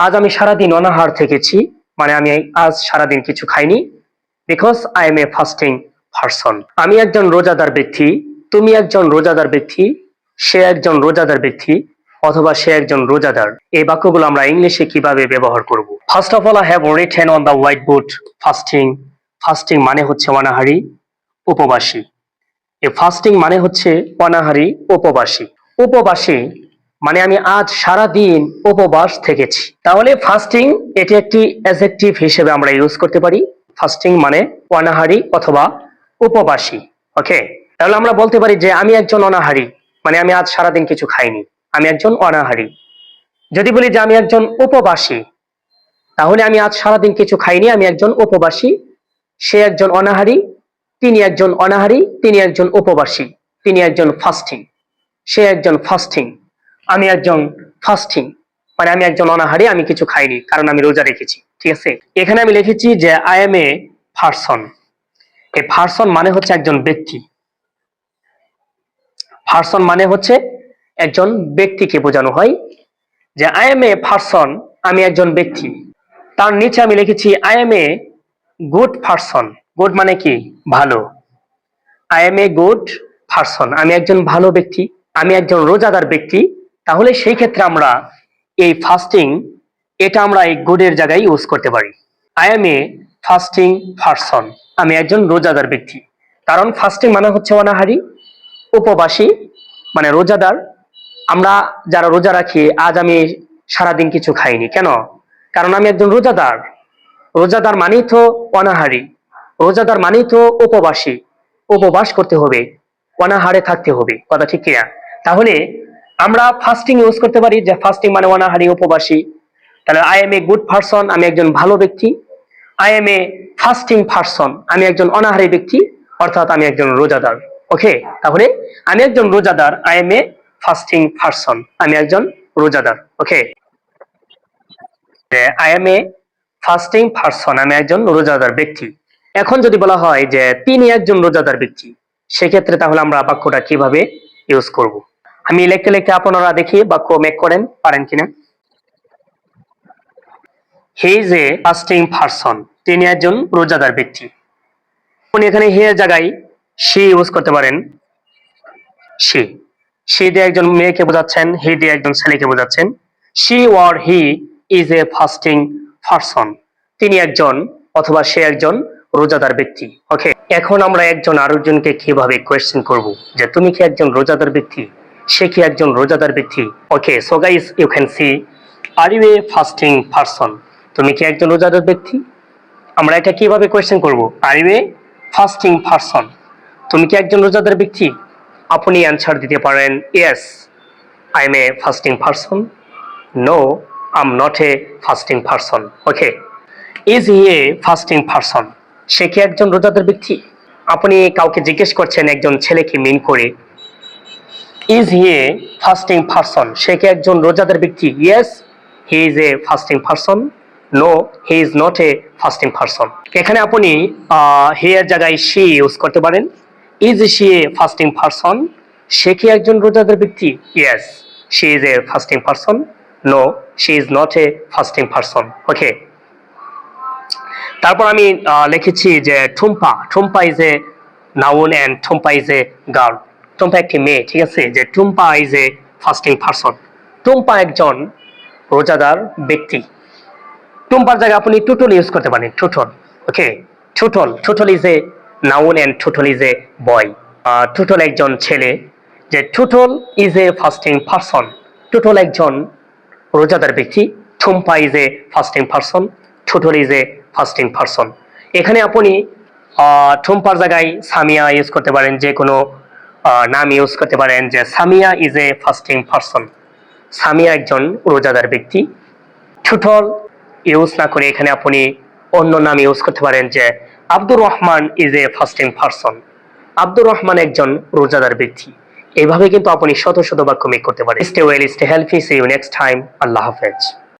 আজ আমি সারাদিন অনাহার থেকেছি মানে আমি আজ সারাদিন কিছু খাইনি because I am a fasting person আমি একজন রোজাদার ব্যক্তি, তুমি একজন রোজাদার ব্যক্তি, সে একজন রোজাদার ব্যক্তি, অথবা সে একজন রোজাদার। এই বাক্যগুলো আমরা ইংলিশে কীভাবে ব্যবহার করব? First of all I have written on the whiteboard fasting fasting মানে হচ্ছে অনাহারি, উপবাসী। এই ফাস্টিং মানে হচ্ছে অনাহারি, উপবাসী। উপবাসী মানে আমি আজ সারা দিন উপবাস থেকেছি। তাহলে ফাস্টিং এটি একটি অ্যাজেক্টিভ হিসেবে আমরা ইউজ করতে পারি। ফাস্টিং মানে অনাহারি অথবা উপবাসী ওকে তাহলে আমরা বলতে পারি যে আমি একজন অনাহারি মানে আমি আজ সারা দিন কিছু খাইনি, আমি একজন অনাহারি। যদি বলি যে আমি একজন উপবাসী, তাহলে আমি আজ সারাদিন কিছু খাইনি, আমি একজন উপবাসী, সে একজন অনাহারি, তিনি একজন অনাহারি, তিনি একজন উপবাসী, তিনি একজন ফাস্টিং সে একজন ফাস্টিং আমি একজন ফাস্টিং মানে আমি একজন অনাহারি, আমি কিছু খাইনি, কারণ আমি রোজা রেখেছি, ঠিক আছে? এখানে আমি লিখেছি যে আই এম এ ফারসন এই ফারসন মানে হচ্ছে একজন ব্যক্তি। ফারসন মানে হচ্ছে একজন ব্যক্তিকে বোঝানো হয় যে আই এম এ ফারসন আমি একজন ব্যক্তি। তার নিচে আমি লিখেছি I am a good person good মানে কি? ভালো। I am a good person আমি একজন ভালো ব্যক্তি, আমি একজন রোজাদার ব্যক্তি তাহলে সেই ক্ষেত্রে আমরা এই ফাস্টিং এটা আমরা এই গুডের জায়গায় ইউজ করতে পারি। I am a fasting person আমি একজন রোজাদার ব্যক্তি। কারণ ফাস্টিং মানে হচ্ছে অনাহারি, উপবাসী মানে রোজাদার। আমরা যারা রোজা রাখি, আজ আমি সারাদিন কিছু খাইনি। কেন? কারণ আমি একজন রোজাদার। রোজাদার মানেই তো অনাহারি। রোজাদার মানেই তো উপবাসী। উপবাস করতে হবে। অনাহারে থাকতে হবে। কথা ঠিক কিনা? তাহলে আমরা ফাস্টিং ইউজ করতে পারি, যে ফাস্টিং মানে অনাহারি উপবাসী। তাহলে I am a good person আমি একজন ভালো ব্যক্তি। I am a fasting person আমি একজন অনাহারি ব্যক্তি, অর্থাৎ আমি একজন রোজাদার। ওকে তাহলে আমি একজন রোজাদার I am a fasting person আমি একজন রোজাদার। Okay I am a fasting person আমি একজন রোজাদার ব্যক্তি। এখন যদি বলা হয় যে তিনি একজন রোজাদার ব্যক্তি, সেক্ষেত্রে তাহলে আমরা বাক্যটা কীভাবে ইউজ করব? আমি লিখতে লিখতে আপনারা দেখি বাক্য মেক করেন, পারেন কিনা। He is a fasting person তিনি একজন রোজাদার ব্যক্তি। উনি এখানে হি জায়গায় সি ইউজ করতে পারেন। সি সি দিয়ে একজন মেয়েকে বোঝাচ্ছেন হি দিয়ে একজন ছেলেকে বোঝাচ্ছেন। See were he is a fasting person তিনি একজন অথবা সে একজন রোজাদার ব্যক্তি। ওকে এখন আমরা একজন আরেকজনকে কীভাবে কোয়েশ্চেন করব? যে তুমি কি একজন রোজাদার ব্যক্তি? সে কি একজন রোজাদার ব্যক্তি? Okay so guys you can see are you a fasting person তুমি কি একজন রোজাদার ব্যক্তি? আমরা এটা কীভাবে কোয়েশ্চেন করব? Are you a fasting person তুমি কি একজন রোজাদার ব্যক্তি? আপনি অ্যান্সার দিতে পারেন yes I am a fasting person no am not a fasting person okay is he a fasting person সে কি একজন রোজাদার ব্যক্তি? আপনি কাউকে জিজ্ঞেস করছেন একজন ছেলেকে মিন করে is he a fasting person সে কি একজন রোজাদার ব্যক্তি। Yes he is a fasting person no he is not a fasting person এখানে আপনি হি এর জায়গায় শি ইউজ করতে পারেন। Is she a fasting person সে কি একজন রোজাদার ব্যক্তি? Yes she is a fasting person no she is not a fasting person okay তারপর আমি লিখেছি যে Tumpa Tumpa is a noun and Tumpa is a girl Tumpa একটি মেয়ে ঠিক আছে? যে Tumpa is a fasting person Tumpa একজন রোজাদার ব্যক্তি। টুম্পার জায়গায় আপনি টুটল ইউজ করতে পারেন Tutul okay Tutul Tutul is a noun and Tutul is a boy Tutul একজন ছেলে যে Tutul is a fasting person Tutul একজন রোজাদার ব্যক্তি Tumpa is a fasting person Tutul is a fasting person এখানে আপনি আহ, ঠুম্পার জায়গায় সামিয়া ইউজ করতে পারেন যে কোনো নাম ইউজ করতে পারেন যে Samia is a fasting person Samia একজন রোজাদার ব্যক্তি। ঠুটল ইউজ না করে এখানে আপনি অন্য নাম ইউজ করতে পারেন যে Abdur Rahman is a fasting person Abdur Rahman একজন রোজাদার ব্যক্তি। এইভাবে কিন্তু আপনি শত শত বাক্য মেক করতে পারেন। Stay well stay healthy see you next time Allah হাফেজ।